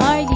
are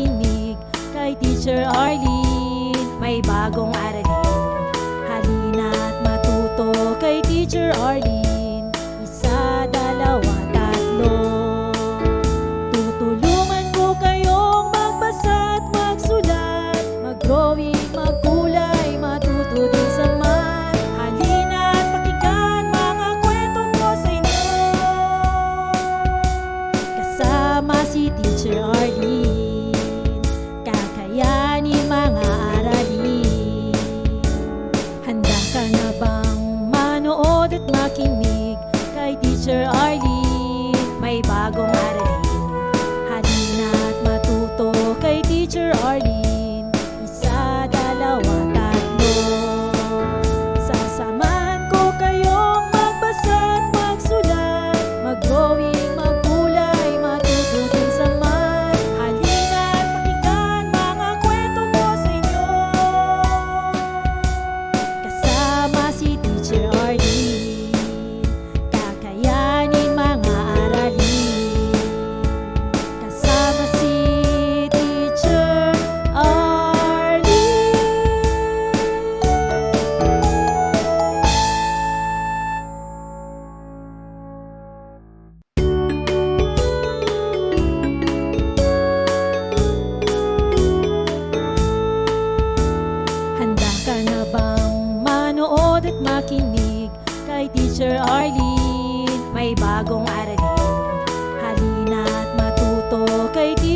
makinig kay Teacher Arlene. May bagong aral winter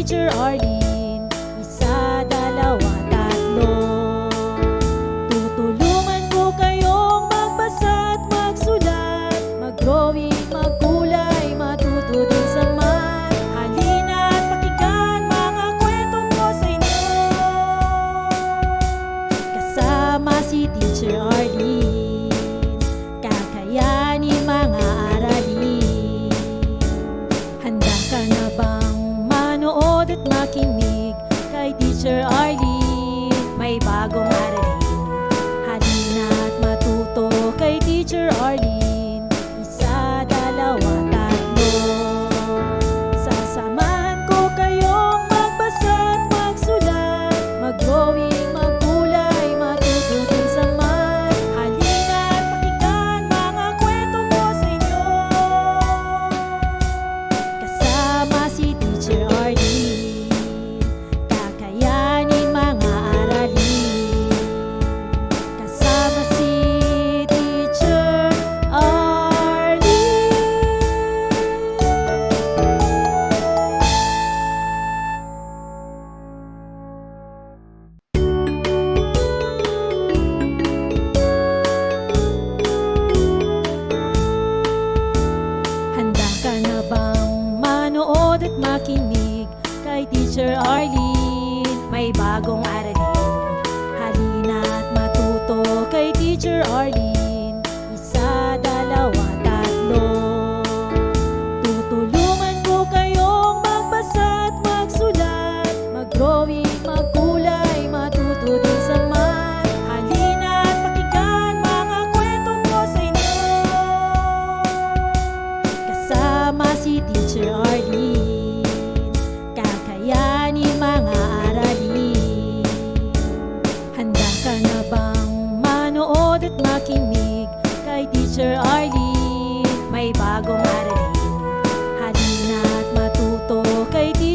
teacher or makinig kay Teacher Arlene.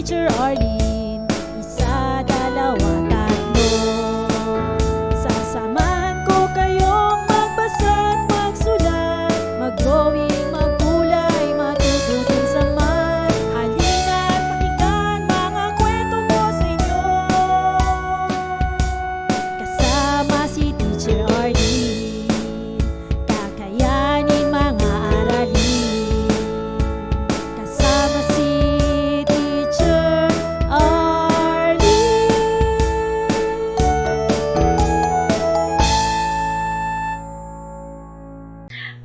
teacher or